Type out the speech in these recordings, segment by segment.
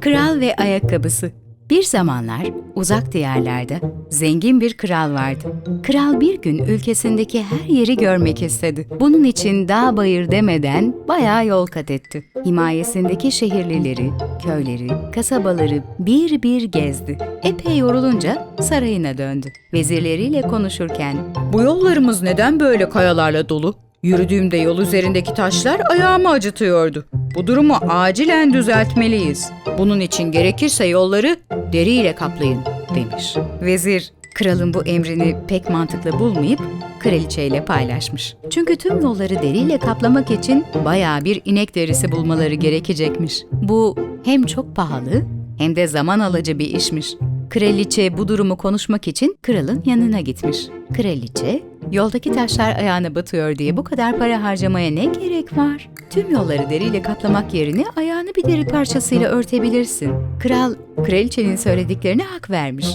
Kral ve ayakkabısı. Bir zamanlar uzak diyarlarda zengin bir kral vardı. Kral bir gün ülkesindeki her yeri görmek istedi. Bunun için dağ bayır demeden bayağı yol kat etti. Himayesindeki şehirlileri, köyleri, kasabaları bir bir gezdi. Epey yorulunca sarayına döndü. Vezirleriyle konuşurken Bu yollarımız neden böyle kayalarla dolu? Yürüdüğümde yol üzerindeki taşlar ayağımı acıtıyordu. Bu durumu acilen düzeltmeliyiz. Bunun için gerekirse yolları deriyle kaplayın demiş. Vezir, kralın bu emrini pek mantıklı bulmayıp kraliçeyle paylaşmış. Çünkü tüm yolları deriyle kaplamak için bayağı bir inek derisi bulmaları gerekecekmiş. Bu hem çok pahalı hem de zaman alıcı bir işmiş. Kraliçe bu durumu konuşmak için kralın yanına gitmiş. Kraliçe, yoldaki taşlar ayağına batıyor diye bu kadar para harcamaya ne gerek var? Tüm yolları deriyle kaplamak yerine ayağını bir deri parçasıyla örtebilirsin. Kral, kraliçenin söylediklerine hak vermiş.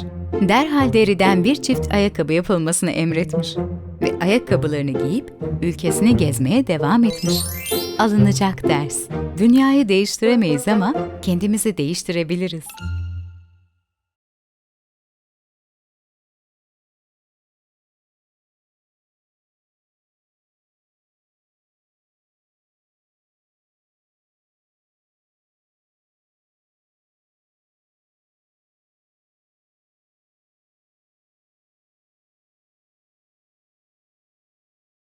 Derhal deriden bir çift ayakkabı yapılmasını emretmiş ve ayakkabılarını giyip ülkesini gezmeye devam etmiş. Alınacak ders. Dünyayı değiştiremeyiz ama kendimizi değiştirebiliriz.